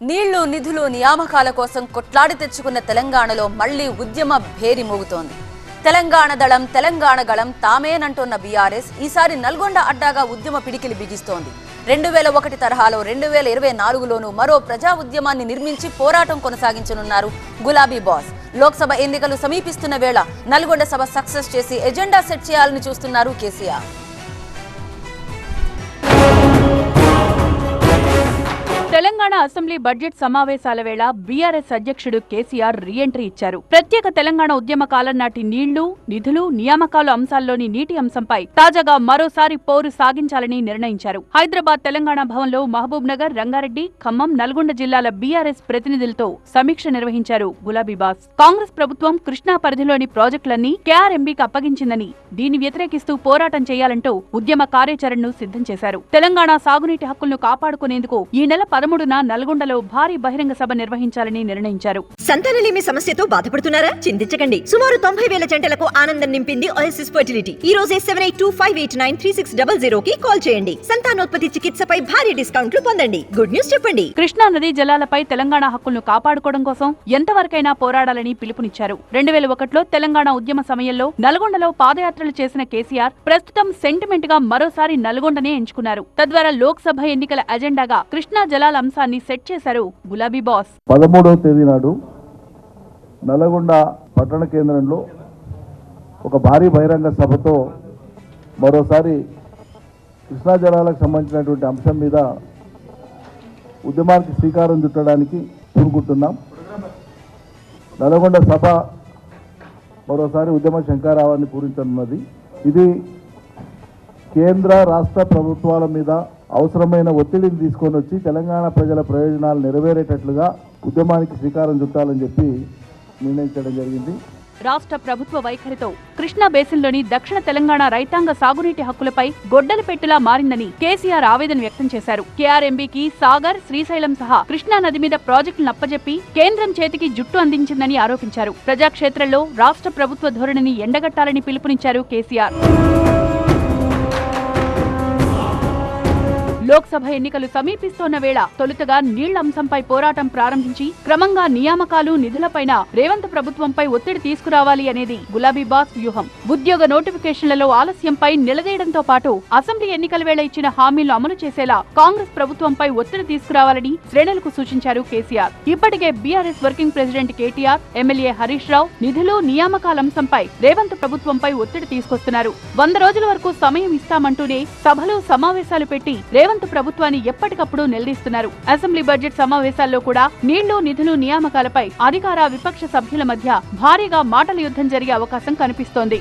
నీళ్ళు నిధులు నియామకాల కోసం కొట్లాడి తెచ్చుకున్న తెలంగాణలో మళ్ళీ ఉద్యమ భేరి మోగుతోంది. తెలంగాణ దళం తెలంగాణ గళం తామేనంటున్న బీఆర్ఎస్ ఈసారి నల్గొండ అడ్డాగా ఉద్యమ పిడికిలి బిగిస్తోంది. రెండు వేల ఒకటి తరహాలో రెండు వేల ఇరవై నాలుగులోనూ మరో ప్రజా ఉద్యమాన్ని నిర్మించి పోరాటం కొనసాగించనున్నారు గులాబీ బాస్. లోక్సభ ఎన్నికలు సమీపిస్తున్న వేళ నల్గొండ సభ సక్సెస్ చేసి ఎజెండా సెట్ చేయాలని చూస్తున్నారు కేసీఆర్. తెలంగాణ అసెంబ్లీ బడ్జెట్ సమావేశాల వేళ బీఆర్ఎస్ అధ్యక్షుడు కేసీఆర్ రీఎంట్రీ ఇచ్చారు. ప్రత్యేక తెలంగాణ ఉద్యమ కాలం నాటి నీళ్ళు నిధులు నియామకాలు అంశాల్లోని నీటి అంశంపై తాజాగా మరోసారి పోరు సాగించాలని నిర్ణయించారు. హైదరాబాద్ తెలంగాణ భవన్లో మహబూబ్ నగర్ రంగారెడ్డి ఖమ్మం నల్గొండ జిల్లాల బీఆర్ఎస్ ప్రతినిధులతో సమీక్ష నిర్వహించారు గులాబీ బాస్. కాంగ్రెస్ ప్రభుత్వం కృష్ణా పరిధిలోని ప్రాజెక్టులన్నీ కేఆర్ఎంబీకి అప్పగించిందని దీన్ని వ్యతిరేకిస్తూ పోరాటం చేయాలంటూ ఉద్యమ కార్యాచరణను సిద్ధం చేశారు. తెలంగాణ సాగునీటి హక్కులను కాపాడుకునేందుకు ఈ నెల పదమూడున నల్గొండలో భారీ బహిరంగ సభ నిర్వహించాలని నిర్ణయించారు. సంతానలేమి సమస్యతో బాధపడుతున్నారా? చింతించకండి. సుమారు తొంభై వేల జంటలకు ఆనందం నింపింది ఓఎస్ఎస్ ఫర్టిలిటీ ఈ రోజే seven eight two five eight nine three six double zero కి కాల్ చేయండి. సంతానోత్పత్తి చికిత్సపై భారీ డిస్కౌంట్లు పొందండి. గుడ్ న్యూస్ చెప్పండి. కృష్ణా నదీ జలాలపై తెలంగాణ హక్కులను కాపాడుకోవడం కోసం ఎంతవరకైనా పోరాడాలని పిలుపునిచ్చారు. రెండు వేల ఒకటిలో తెలంగాణ ఉద్యమ సమయంలో నల్గొండలో పాదయాత్రలు చేసిన కేసీఆర్ ప్రస్తుతం సెంటిమెంట్గా మరోసారి నల్గొండనే ఎంచుకున్నారు. తద్వారా లోక్సభ ఎన్నికల అజెండాగా కృష్ణా జలాల అంశాన్ని సెట్ చేశారు గులాబీ బాస్. పదమూడవ తేదీ నాడు నల్గొండ పట్టణ కేంద్రంలో ఒక భారీ బహిరంగ సభతో మరోసారి కృష్ణా జలాలకు సంబంధించినటువంటి అంశం మీద ఉద్యమానికి శ్రీకారం చుట్టడానికి పూనుకుంటున్నాం. నల్గొండ సభ మరోసారి ఉద్యమ శంకారావాన్ని పూరించనున్నది. ఇది కేంద్ర రాష్ట్ర ప్రభుత్వాల మీద అవసరమైన ఒత్తిడిని తీసుకొని వచ్చి తెలంగాణ ప్రజల ప్రయోజనాలు నెరవేరేటట్లుగా ఉద్యమానికి శ్రీకారం చుట్టాలని చెప్పి నిర్ణయించడం జరిగింది. రాష్ట్ర ప్రభుత్వ వైఖరితో కృష్ణా బేసిన్లోని దక్షిణ తెలంగాణ రైతాంగ సాగునీటి హక్కులపై గొడ్డలి పెట్టులా మారిందని కేసీఆర్ ఆవేదన వ్యక్తం చేశారు. కేఆర్ఎంబీకి సాగర్ శ్రీశైలం సహా కృష్ణా నది మీద ప్రాజెక్టులను అప్పజెప్పి కేంద్రం చేతికి జుట్టు అందించిందని ఆరోపించారు. ప్రజాక్షేత్రంలో రాష్ట్ర ప్రభుత్వ ధోరణిని ఎండగట్టాలని పిలుపునిచ్చారు కేసీఆర్. లోక్సభ ఎన్నికలు సమీపిస్తోన్న వేళ తొలుతగా నీళ్ళ అంశంపై పోరాటం ప్రారంభించి క్రమంగా నియామకాలు నిధులపైన రేవంత్ ప్రభుత్వంపై ఒత్తిడి తీసుకురావాలి అనేది గులాబీ బాస్ వ్యూహం. ఉద్యోగ నోటిఫికేషన్లలో ఆలస్యంపై నిలదీయడంతో పాటు అసెంబ్లీ ఎన్నికల వేళ ఇచ్చిన హామీలు అమలు చేసేలా కాంగ్రెస్ ప్రభుత్వంపై ఒత్తిడి తీసుకురావాలని శ్రేణులకు సూచించారు కేసీఆర్. ఇప్పటికే BRS working president KTR MLA Harish Rao నిధులు నియామకాల అంశంపై రేవంత్ ప్రభుత్వంపై ఒత్తిడి తీసుకొస్తున్నారు. వంద రోజుల వరకు సమయం ఇస్తామంటూనే సభలు సమావేశాలు పెట్టి రేవంత్ ప్రభుత్వాన్ని ఎప్పటికప్పుడు నిలదీస్తున్నారు. అసెంబ్లీ బడ్జెట్ సమావేశాల్లో కూడా నీళ్ళు నిధులు నియామకాలపై అధికార విపక్ష సభ్యుల మధ్య భారీగా మాటల యుద్ధం జరిగే అవకాశం కనిపిస్తోంది.